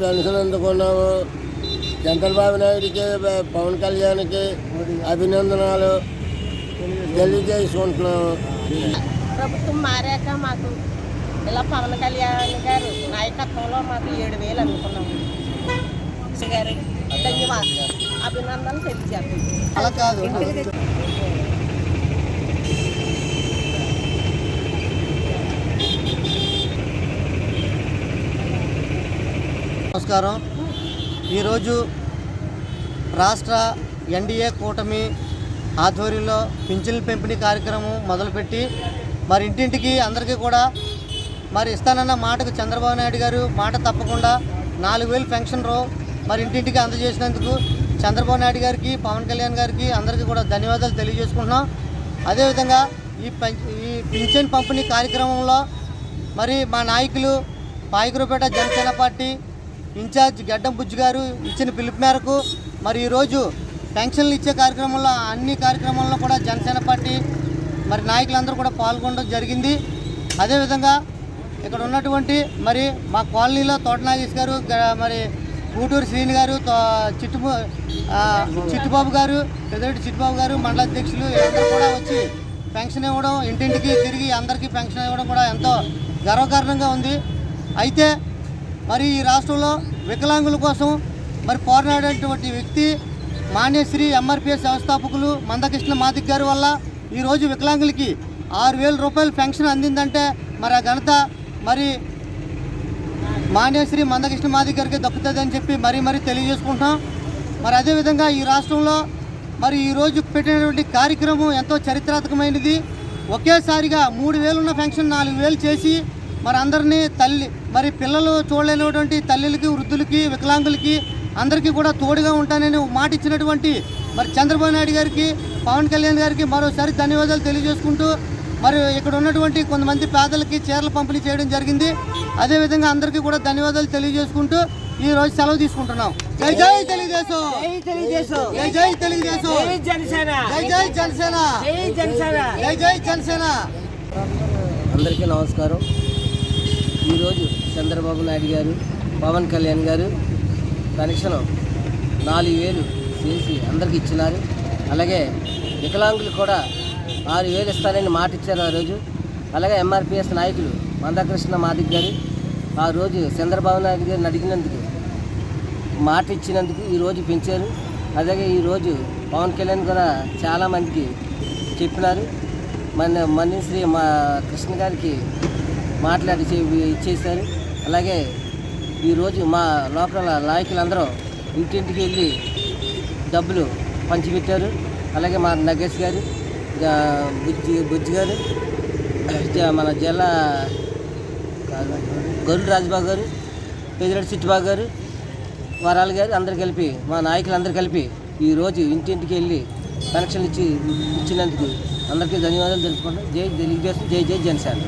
Pension అందుకున్నాము Chandrababu నాయుడికి పవన్ కళ్యాణ్కి అభినందనాలు తెలియజేసుకుంటున్నాము. ప్రభుత్వం మారాక మాకు ఇలా పవన్ కళ్యాణ్ గారు నాయకత్వంలో మాకు ఏడు వేలు అనుకున్నాము గారు ధన్యవాదాలు. అభినందనలు తెలియజేస్తాం. అలా కాదు. నమస్కారం. ఈరోజు రాష్ట్ర ఎన్డీఏ కూటమి ఆధ్వర్యంలో పింఛన్ల పెంపిణీ కార్యక్రమం మొదలుపెట్టి మరి ఇంటింటికి అందరికీ కూడా మరి ఇస్తానన్న మాటకు చంద్రబాబు నాయుడు గారు మాట తప్పకుండా నాలుగు వేలు పెన్షన్ రో మరి ఇంటింటికి అందజేసినందుకు చంద్రబాబు నాయుడు గారికి పవన్ కళ్యాణ్ గారికి అందరికీ కూడా ధన్యవాదాలు తెలియజేసుకుంటున్నాం. అదేవిధంగా ఈ ఈ పింఛన్ పంపిణీ కార్యక్రమంలో మరి మా నాయకులు పాయకురపేట జనసేన పార్టీ ఇన్ఛార్జ్ గడ్డం బుజ్జి గారు ఇచ్చిన పిలుపు మేరకు మరి ఈరోజు పెన్షన్లు ఇచ్చే కార్యక్రమంలో అన్ని కార్యక్రమాల్లో కూడా జనసేన పార్టీ మరి నాయకులందరూ కూడా పాల్గొనడం జరిగింది. అదేవిధంగా ఇక్కడ ఉన్నటువంటి మరి మా కాలనీలో తోట నాగేష్ గారు గ- మరి గూటూరు శ్రీని గారు తో- చిట్టు చిట్టుబాబు గారు పెద్దరెడ్డి చిట్టుబాబు గారు మండల అధ్యక్షులు వీళ్ళందరూ కూడా వచ్చి పెన్షన్ ఇవ్వడం ఇంటింటికి తిరిగి అందరికీ పెన్షన్ ఇవ్వడం కూడా ఎంతో గర్వకారణంగా ఉంది. అయితే మరి ఈ రాష్ట్రంలో వికలాంగుల కోసం మరి పోరాడేటువంటి వ్యక్తి మాన్యశ్రీ ఎంఆర్పిఎస్ వ్యవస్థాపకులు మందకృష్ణ మాదిక్ గారి వల్ల ఈరోజు వికలాంగులకి ఆరు వేల రూపాయలు పెన్షన్ అందిందంటే మరి ఆ ఘనత మరి మాన్యశ్రీ మందకృష్ణ మాదిక్ గారికి దక్కుతుందని చెప్పి మరీ మరీ తెలియజేసుకుంటున్నాం. మరి అదేవిధంగా ఈ రాష్ట్రంలో మరి ఈరోజు పెట్టినటువంటి కార్యక్రమం ఎంతో చరిత్రాత్మకమైనది. ఒకేసారిగా మూడు వేలు ఉన్న పెన్షన్ నాలుగు వేలు చేసి మరి అందరినీ తల్లి మరి పిల్లలు చూడలేనటువంటి తల్లులకి వృద్ధులకి వికలాంగులకి అందరికీ కూడా తోడుగా ఉంటానని మాట ఇచ్చినటువంటి మరి చంద్రబాబు నాయుడు గారికి పవన్ కళ్యాణ్ గారికి మరోసారి ధన్యవాదాలు తెలియజేసుకుంటూ మరి ఇక్కడ ఉన్నటువంటి కొంతమంది పేదలకి చీరలు పంపిణీ చేయడం జరిగింది. అదేవిధంగా అందరికీ కూడా ధన్యవాదాలు తెలియజేసుకుంటూ ఈ రోజు సెలవు తీసుకుంటున్నాం. జై జై తెలుగుదేశం! జై జై తెలుగుదేశం! జై జనసేన! జై జై జనసేన! జై జనసేన! జై జై జనసేన! అందరికీ నమస్కారం. ఈరోజు చంద్రబాబు నాయుడు గారు పవన్ కళ్యాణ్ గారు పెన్షన్ నాలుగు వేలు చేసి అందరికి ఇచ్చినారు. అలాగే వికలాంగులు కూడా ఆరు వేలు ఇస్తారని మాట ఇచ్చారు ఆ రోజు. అలాగే ఎంఆర్పిఎస్ నాయకులు మందకృష్ణ మాదిక్ గారు ఆ రోజు చంద్రబాబు నాయుడు గారిని అడిగినందుకు మాట ఇచ్చినందుకు ఈరోజు పెంచారు. అలాగే ఈరోజు పవన్ కళ్యాణ్ కూడా చాలామందికి చెప్పినారు. మన మన్నిశ్రీ మా కృష్ణ గారికి మాట్లాడి చే- ఇచ్చేశారు అలాగే ఈరోజు మా లోకల్ నాయకులందరూ ఇంటింటికి వెళ్ళి డబ్బులు పంచిపెట్టారు. అలాగే మా నగేష్ గారు బుజ్జి బుజ్జి గారు మన జిల్లా గరుడు రాజబాబు గారు పెదిరెడ్డి సిట్టిబాబు గారు వరాలు గారు అందరు కలిపి మా నాయకులందరూ కలిపి ఈరోజు ఇంటింటికి వెళ్ళి కనెక్షన్ ఇచ్చి ఇచ్చినందుకు అందరికీ ధన్యవాదాలు తెలుసుకుంటాం జై తెలుగుదేశం జై జై జనసేన.